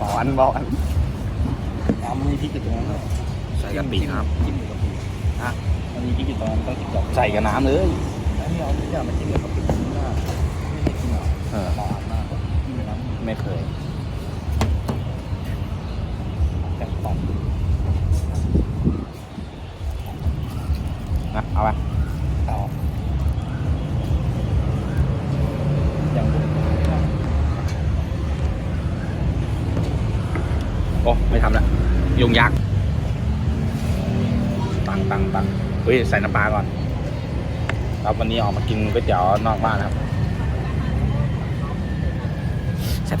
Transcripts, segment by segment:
บอลบอลเอามันมีพริกอยู่ตรงนั้นด้วยใส่กะปิครับจิ้มกับกะปิอะมันมีพริกอยู่ตรงนั้นต้องจิ้มกับใส่กับน้ำเลยแล้วนี่เอาทุกอย่างมาจิ้มกับกะปินี่น่าไม่ได้กินหรอเออหวานมากจิ้มกับน้ำไม่เคยแจ่มปองนะเอาไป เอาอย่าง โอ้ไม่ทำละยุงยักษ์ตังตังตังเฮ้ยใส่น้ำปลาก่อนครับวันนี้ออกมากินก๋วยเตี๋ยวนอกบ้านนะครับ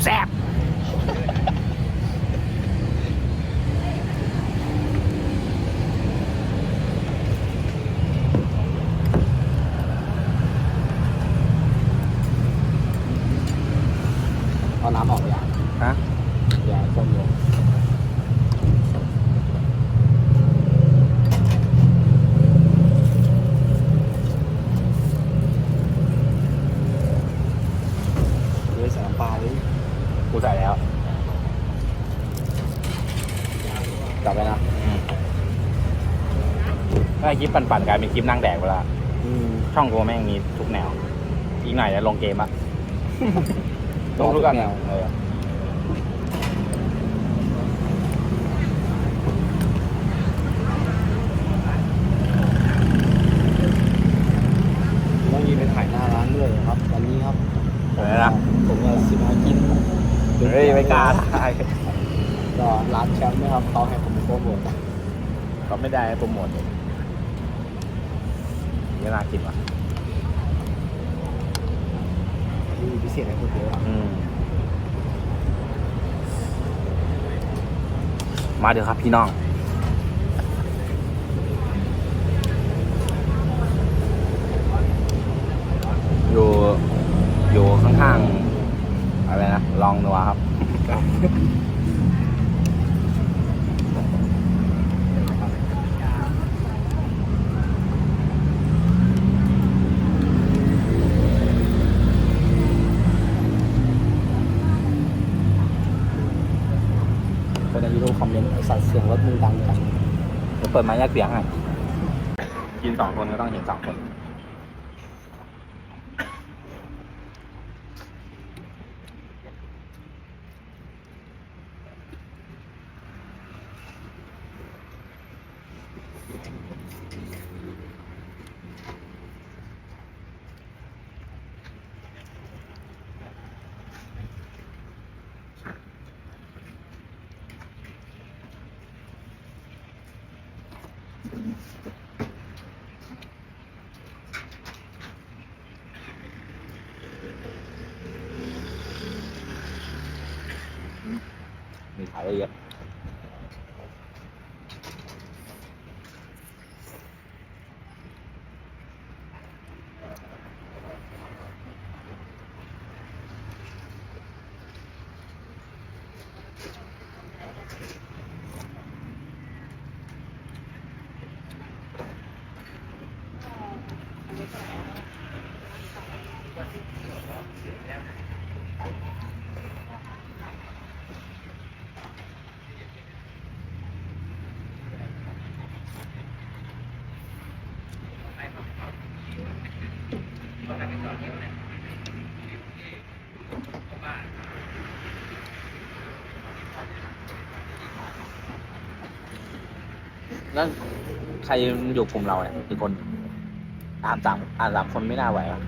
แซ่บๆ เอาน้ำออกอย่าง ฮะ อย่าต้มลงเลยใส่น้ำปลาเลย กูใส่แล้ว จับไปนะ อืมถ้า คลิปปั่นๆกลายเป็นคลิปนั่งแดกไปละอืมช่องกูแม่งมีทุกแนว อีกหน่อยจะลงเกมอะลงทุกอันแนวเออต้องมีไปถ่ายหน้าร้านด้วยครับวันนี้ครับอะไรนะผมจะสิมากินเฮ้ยไม่กล้าถ่ายก็ร้านแชมป์นะครับเขาให้ผมโปรโมทก็ไม่ได้โปรโมทเลย ไม่น่ากินว่ะมีพิเศษให้คนเยอะอืมมาเดี๋ยวครับพี่น้อง อยู่ อยู่ข้างๆ อะไรนะ ลองนัวครับ คนในยูทูบคอมเมนต์ไอสัตว์เสียงรถมึงดังจัง เปิดไม้แยกเสียงหน่อยกินสองคนก็ต้องเห็นสองคน มีขายได้เยอะ แล้วใครอยู่กลุ่มเราเนี่ยกี่คนอ่านสามอ่านสามคนไม่น่าไหวอะ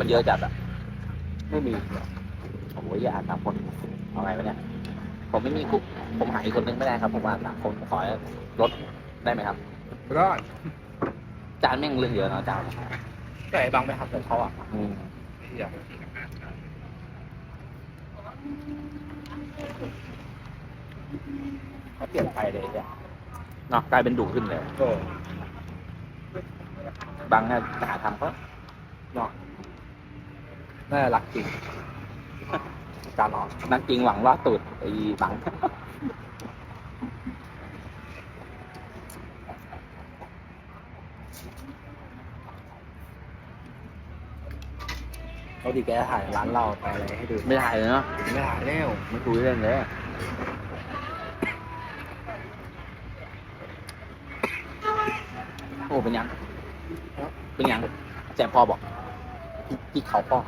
มันเยอะจัดอะไม่มีโอ้โหอย่าอ่านสามคนเอาไงวะเนี่ย ผมไม่มีกลุ่มผมหาอีกคนนึงไม่ได้ครับผมอ่านสามคนขอลดได้ไหมครับ รอดจานแม่งเรื่องเยอะเนาะจานแต่บางไปหักแต่เขาอะอืมเขาเปลี่ยนไปเลยเนี่ย เนาะกลายเป็นดุขึ้นเลยก็บางเนี่ยจะหาทำก็น่าจะรักจริงการออกนักจริงหวังว่าตูดไอ้บังเขาดีแกถ่ายร้านเราไปอะไรให้ดูไม่ถ่ายเลยเนาะไม่ถ่ายแล้วไม่คุยเรื่องเลย โอ้ เป็นยัง เป็นยังแจมพ่อบอกพี่พี่เขาพ่อ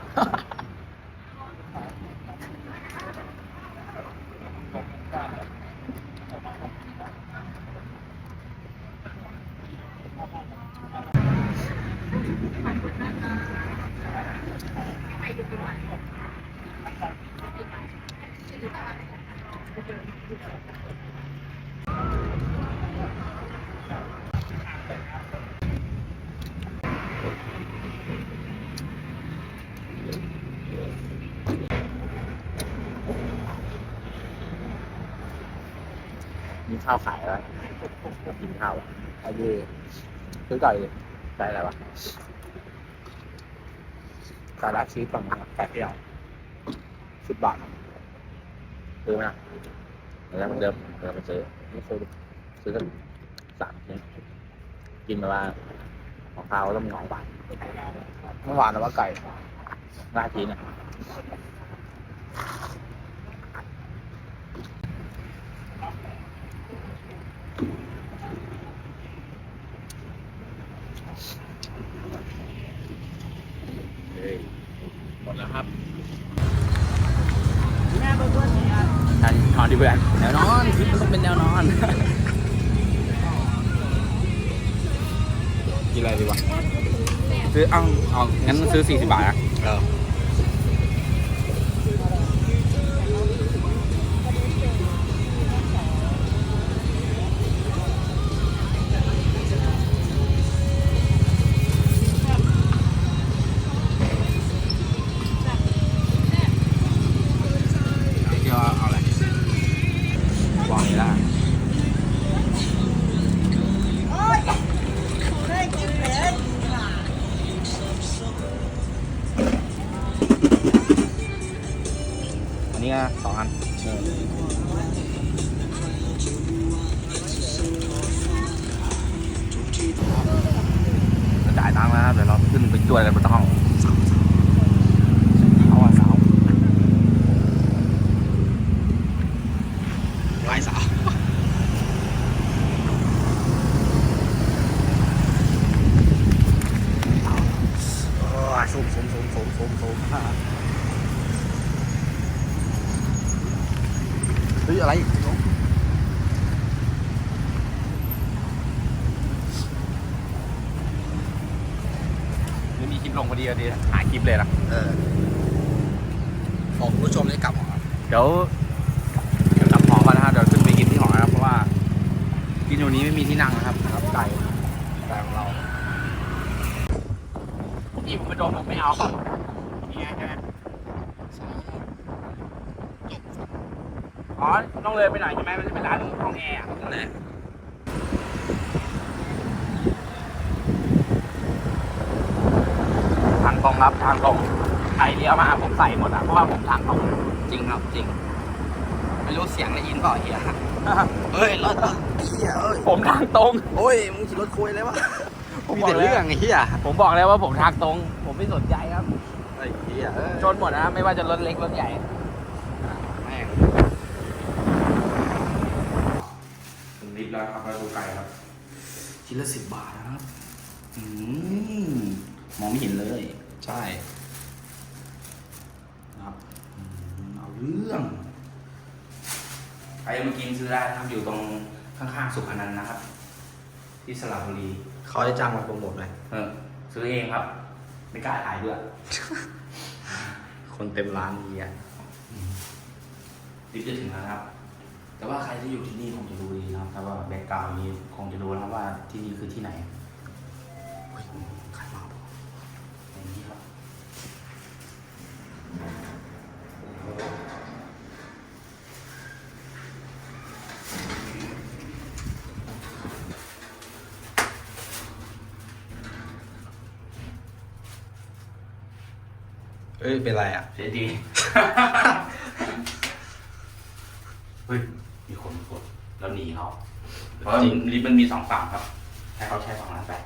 มีข้าวขายแล้วกินข้าวอะไอ้เย่ซื้อไก่ไก่อะไรวะสาระชีสฝั่งนี้แปดเดียวสิบบาทซื้อไหมล่ะเดี๋ยวมันเดิมเดี๋ยวมันซื้อไม่เคยดูซื้อกันสามชิ้นกินไปว่าของข้าวต้องมีของหวานเมื่อวานนะว่าไก่ราดทีเนี่ยเฮ้ยหมดแล้วครับทันนอนดี เพื่อนแนวนอนคลิปมันต้องเป็นแนวนอน กินอะไรดีวะซื้อเอาเอางั้นซื้อสี่สิบบาทอะเออ อันนี้ก็สองอันจะจ่ายตังค์แล้วครับเดี๋ยวเราขึ้นไปจวยกันบนห้องเอาอะสาว ไม้สาวโอ้ยสูงสูงสูงสูงสูงสูงเฮ้ยอะไร ไม่มีค ลิปลงพอดีอะดีหาคลิปเลยนะเออบอกคุณผู้ชมได้กลับหอเดี๋ยวเดี๋ยวกลับหอก่อนนะครับเดี๋ยวขึ้นไปกินที่หอนะครับเพราะว่ากินอยู่นี้ไม่มีที่นั่งนะครับครับไก่ไก่ของเราพี่ผมไม่โดนผมไม่เอานี่ไงใช่ไหมอ๋อต้องเลยไปหน่อยใช่ไหมมันจะเป็นร้านห้องแอร์อะนั่นแหละทางตรง ครับทางตรงใครเลี้ยวมาผมใส่หมดอะเพราะว่าผมทางตรงจริงครับจริง ไม่รู้เสียงได้ยินเปล่าเฮียเฮ้ยรถรถเฮียเอ้ยผมทางตรงโอ้ยมึงขี่รถคุยเลยวะผมมีบอกแต่แล้วเรื่องไอ้เฮียผมบอกแล้วว่าผมทางตรง ผมไม่สนใจครับไอ้เฮียเอ้ยชนหมดนะไม่ว่าจะรถเล็กรถใหญ่แม่งถึงลิฟต์แล้วครับแล้วดูไกลครับชิ้นละสิบบาทนะครับอืมมองไม่เห็นเลย ใช่ครับอืมเอาเรื่องใครมากินซื้อได้นะครับอยู่ตรงข้างๆสุขอนันต์นะครับ ที่สระบุรีเขาได้จ้างมาโปรโมทไหมเออซื้อเองครับ ไม่กล้าถ่ายด้วย คนเต็มร้านเฮียลิฟต์จะถึงแล้วนะครับ แต่ว่าใครที่อยู่ที่นี่คงจะรู้ดีนะครับ แต่ว่าแบ็กกราวนี้คงจะรู้นะครับว่าที่นี่คือที่ไหนเฮ้ยใครมาบอกอย่างนี้ครับ เอ้ย เป็นไรอะ เสียดี เฮ้ย มีคนกดแล้วหนีเขาเพราะจริง ลิฟต์มันมีสองฝั่งครับ ให้เขาใช้ฝั่งนั้นไปฝั่ง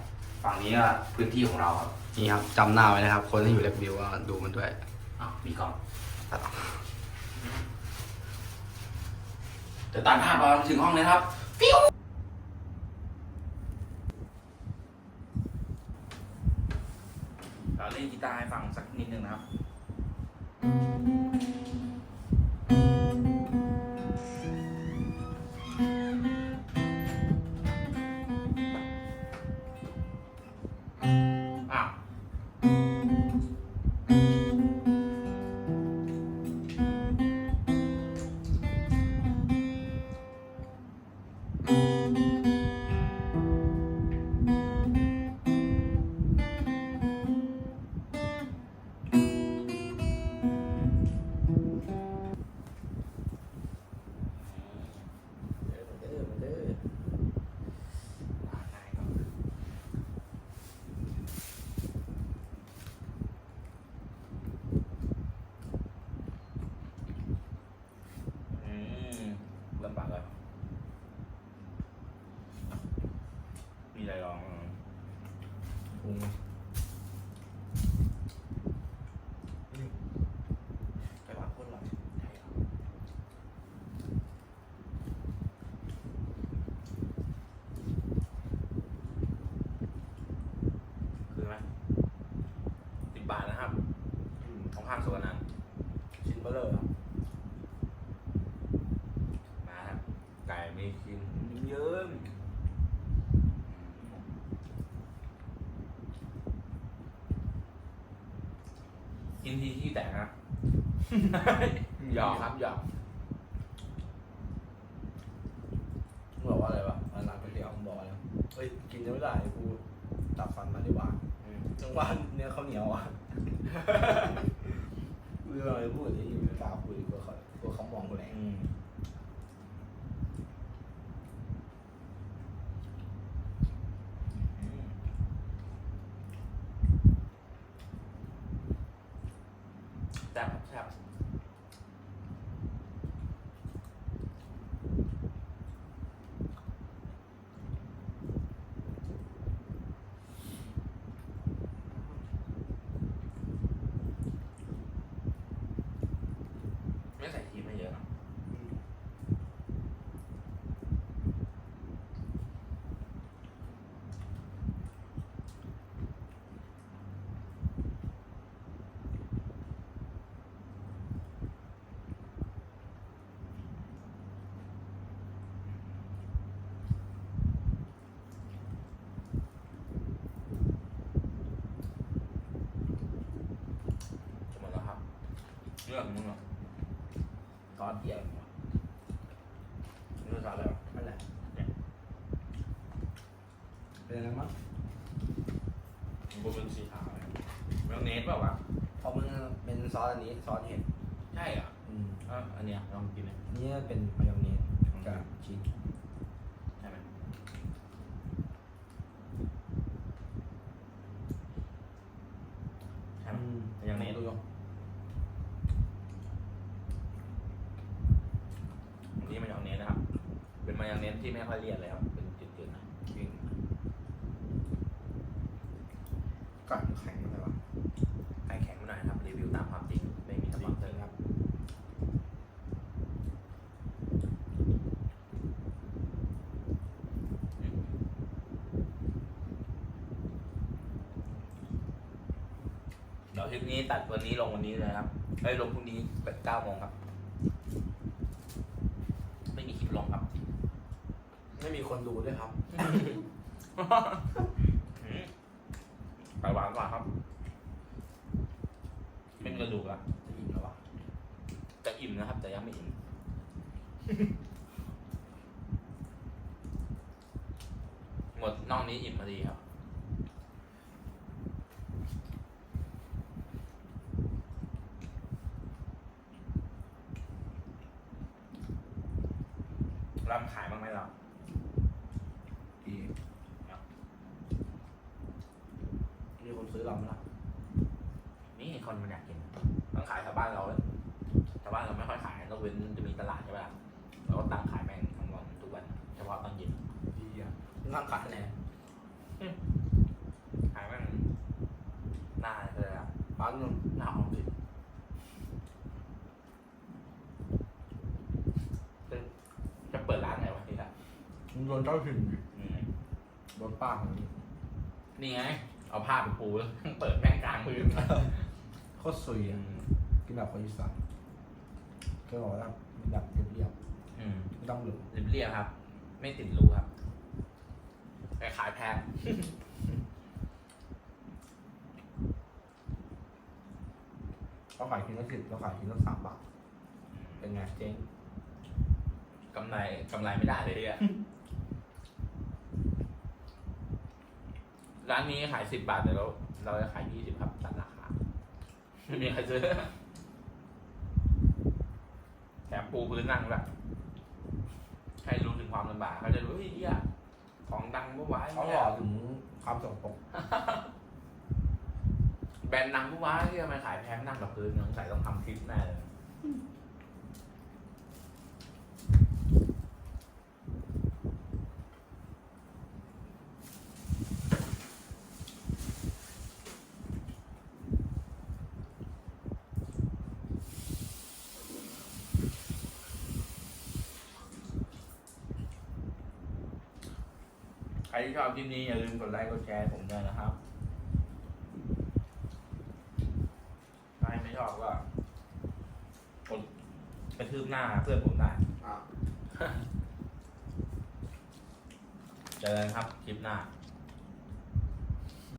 นี้ก็พื้นที่ของเราครับนี่ครับจำหน้าไว้นะครับ คนที่อยู่เล็บวิวก็ดูมันด้วยอ้าวมีกล้องตัดออกจะตัดภาพมาถึงห้องเลยครับฟิวเราเล่นกีตาร์ให้ฟังสักนิดนึงนะครับ ของข้างสวนนันชิ้นเบลเลอร์ครับมาครับ ไก่มีชิ้นเยิ้มกินทีที่แตกนะหยอกครับหยอกมึงบอกว่าอะไรวะร้านร้านก๋วยเตี๋ยวมึงบอกว่าอะไรเฮ้ย กินจะไม่ได้กูตัดฟันมาดีกว่าอืมจังหวะเนื้อข้าวเหนียวอะ เรื่องอะไรพูดที่ไม่กล้าคุยกลัวเขากลัวเขามองกูแรงอืมอืมแซ่บครับแซ่บไม่ใส่ทีไม่เยอะเนอะ จะหมดแล้วครับเรื่องของมึงเหรอ ซอสเดียวเรื่องอะไรวะนั่นแหละเนี่ยเป็นอะไรมั้งมันเป็นสีขาวเลยมายองเนสเปล่าวะเพราะมันเป็นซอสอันนี้ซอสเห็ดใช่เหรอะอืมอันเนี้ยลองกินเลย อันนี่เป็นมายองเนสกับชีส ใช่ไหมใช่ไหม มายองเนส ดูย อันนี้มายองเนสนะครับ เป็นมายองเนสที่ไม่ค่อยเลี่ยนเลยครับเป็นจืดๆนะจริงกัดแข็งมันเลยวะไข่แข็งไปหน่อยนะครับ รีวิวตามความจริง ไม่มีสปอนเซอร์ครับ เดี๋ยวคลิปนี้ตัดวันนี้ลงวันนี้เลยครับเอ้ยลงพรุ่งนี้เก้าโมงครับ ไม่มีคลิปลงครับ ไม่มีคนดูด้วยครับ อืมไปหวานกว่าครับ เป็นกระดูกอะจะอิ่มแล้ววะจะอิ่มนะครับ แต่ยังไม่อิ่มหมดนอกนี้อิ่มพอดีครับ รำขายบ้างไหมเรา ดีมีคนซื้อเราไหมล่ะนี่คนมันอยากกินต้องขายแถวบ้านเราเลยแถวบ้านเราไม่ค่อยขายนอกเว้นจะมีตลาดใช่ไหมล่ะเราก็ตั้งขายแม่งทั้งวันทุกวันเฉพาะตอนเย็นดีอะมึงทำขายที่ไหนขายแม่งหน้าเลยอะร้านนึงหน้าออมสินเป็นมึงโดนเจ้าถิ่นอืม โดนป้าของนี่นี่ไง เอาผ้าไปปูแล้วเปิดแม่งกลางพื้นโคตรซุยอะกินแบบคนอีสานเคยบอกว่ามันแบบเรียบอืมๆไม่ต้องหลุดริบเรียบครับ ไม่ติดรูครับแต่ขายแพงเขาขายชิ้นละสิบเราขายชิ้นละสามบาทเป็นไงเจ๊งกำไรกำไรไม่ได้เลยอะ ร้านนี้ขายสิบบาทแต่เราเราจะขายยี่สิบครับตัดราคาไม่มีใครซื้อ แถมปูพื้นนั่งแบบให้รู้ถึงความลำบากเขาจะรู้เฮ้ยเหี้ยของดังเมื่อวานเขาหล่อถึงความสกปรกแบรนด์ดังเมื่อวานที่ทำไมขายแพงนั่งกับพื้นสงสัยต้องทำคลิปแน่เลย ที่ชอบคลิปนี้อย่าลืมกดไลค์กดแชร์ให้ผมด้วยนะครับใครไม่ชอบก็กดกระทืบหน้าเพื่อนผมได้อะเจอกันครับคลิปหน้าค